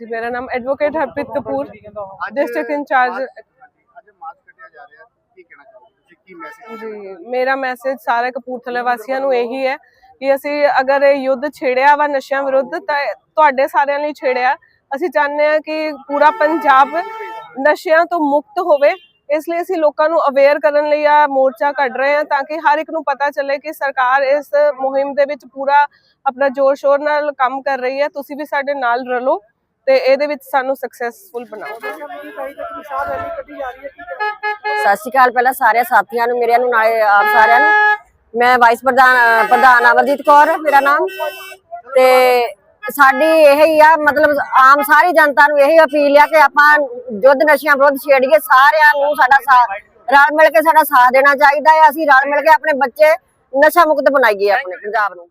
ਮੇਰਾ ਨਾਮ advocate Harpreet Kapoor district incharge ਜਾ ਜੀ ਮੇਰਾ ਮੈਸੇਜ ਸਾਰੇ ਕਪੂਰਥਲੇ ਵਾਸੀਆਂ ਨੂੰ ਇਹੀ ਹੈ ਕਿ ਅਸੀਂ ਅਗਰ ਇਹ ਯੁੱਧ ਛੇੜਿਆ ਵਾ ਨਸ਼ਿਆਂ ਵਿਰੁੱਧ ਤਾਂ ਤੁਹਾਡੇ ਸਾਰਿਆਂ ਲਈ ਛੇੜਿਆ। ਅਸੀਂ ਚਾਹੁੰਦੇ ਹਾਂ ਕਿ ਪੂਰਾ ਪੰਜਾਬ ਨਸ਼ਿਆਂ ਤੋਂ ਮੁਕਤ ਹੋਵੇ। ਇਸ ਲਈ ਅਸੀਂ ਲੋਕਾਂ ਨੂੰ ਅਵੇਅਰ ਕਰਨ ਲਈ ਆ ਮੋਰਚਾ ਕੱਢ ਰਹੇ ਹਾਂ ਤਾਂ ਕਿ ਹਰ ਇੱਕ ਨੂੰ ਪਤਾ ਚੱਲੇ ਕਿ ਸਰਕਾਰ ਇਸ ਮੁਹਿੰਮ ਦੇ ਵਿੱਚ ਪੂਰਾ ਆਪਣਾ ਜ਼ੋਰ ਸ਼ੋਰ ਨਾਲ ਕੰਮ ਕਰ ਰਹੀ ਹੈ। ਤੁਸੀਂ ਵੀ ਸਾਡੇ ਨਾਲ ਰਲੋ ਤੇ ਇਹਦੇ ਵਿੱਚ ਸਾਨੂੰ ਸਕਸੈਸਫੁਲ ਬਣਾਓ। ਸਤਿ ਸ਼੍ਰੀ ਅਕਾਲ ਪਹਿਲਾਂ ਸਾਰੇ ਸਾਥੀਆਂ ਨੂੰ ਮੇਰਿਆਂ ਨੂੰ ਨਾਲੇ ਆਪ ਸਾਰਿਆਂ ਨੂੰ। ਮੈਂ ਵਾਈਸ ਪ੍ਰਧਾਨ ਅ, ਪ੍ਰਧਾਨ ਅਮਰਜੀਤ ਕੌਰ ਮੇਰਾ ਨਾਮ। ਤੇ ਸਾਡੀ ਇਹ ਹੀ ਆ, ਮਤਲਬ ਆਮ ਸਾਰੀ ਜਨਤਾ ਨੂੰ ਇਹੀ ਅਪੀਲ ਆ ਕਿ ਆਪਾਂ ਯੁੱਧ ਨਸ਼ਿਆਂ ਵਿਰੁੱਧ ਛੇੜੀਏ। ਸਾਰਿਆਂ ਨੂੰ ਸਾਡਾ ਸਾਥ ਰਲ ਮਿਲ ਕੇ ਸਾਡਾ ਸਾਥ ਦੇਣਾ ਚਾਹੀਦਾ ਹੈ ਅਸੀਂ ਰਲ ਮਿਲ ਕੇ ਆਪਣੇ ਬੱਚੇ ਨਸ਼ਾ ਮੁਕਤ ਬਣਾਈਏ ਆਪਣੇ, ਪੰਜਾਬ ਨੂੰ।